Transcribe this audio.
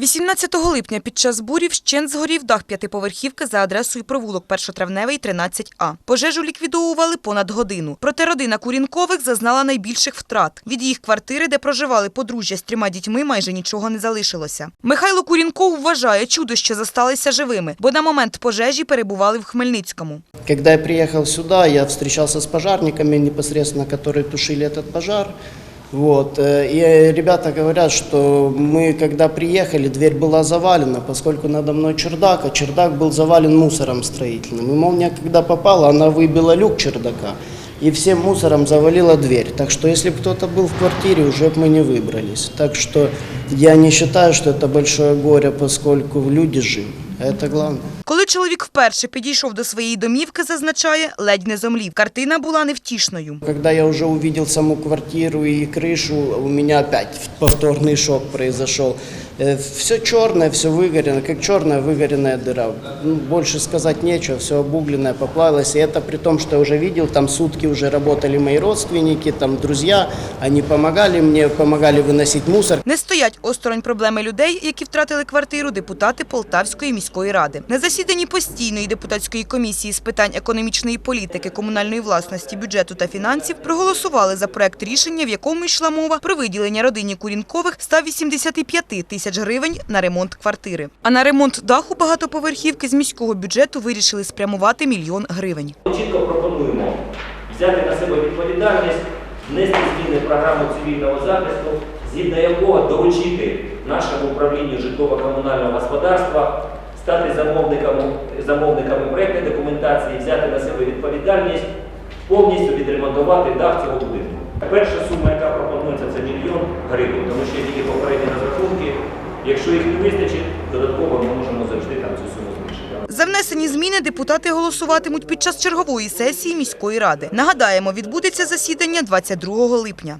18 липня під час бурі вщент згорів дах п'ятиповерхівки за адресою провулок Першотравневий, 13А. Пожежу ліквідовували понад годину. Проте родина Курінкових зазнала найбільших втрат. Від їх квартири, де проживали подружжя з трьома дітьми, майже нічого не залишилося. Михайло Курінков вважає чудо, що засталися живими, бо на момент пожежі перебували в Хмельницькому. Когда я приехал сюда, я встречался с пожарниками непосредственно, которые тушили этот пожар. Вот. э, И ребята говорят, что мы, когда приехали, дверь была завалена, поскольку надо мной чердак, а чердак был завален мусором строительным. И молния, когда попала, она выбила люк чердака и всем мусором завалила дверь. Так что если бы кто-то был в квартире, уже бы мы не выбрались. Так что я не считаю, что это большое горе, поскольку люди живы. Это главное. Коли чоловік вперше підійшов до своєї домівки, зазначає, ледь не зомлів. Картина була невтішною. Когда я уже увидел саму квартиру и крышу, у меня опять повторный шок произошел. Все черное, все выгорено, как черная выгоренная дыра. Ну, Больше сказать нечего, все обугленное, поплавилось. И это при том, что я уже видел, там сутки уже работали мои родственники, там друзья, они помогали мне, помогали выносить мусор. Не стоять осторонь проблеми людей, які втратили квартиру, депутати Полтавської міської ради. На засіданні постійної депутатської комісії з питань економічної політики, комунальної власності, бюджету та фінансів проголосували за проект рішення, в якому йшла мова про виділення родині Курінкових 185 тисяч гривень на ремонт квартири. А на ремонт даху багатоповерхівки з міського бюджету вирішили спрямувати мільйон гривень. Чітко пропонуємо взяти на себе відповідальність, внести зміни в програму цивільного захисту, згідно якого доручити нашому управлінню житлово-комунального господарства стати замовниками, замовниками проєктної документації, взяти на себе відповідальність, повністю відремонтувати дах цього будинку. Перша сума, яка пропонується, це мільйон гривень, тому що тільки попередні. Якщо їх не вистачить, додатково ми можемо завжди там цю суму збільшити. За внесені зміни депутати голосуватимуть під час чергової сесії міської ради. Нагадаємо, відбудеться засідання 22 липня.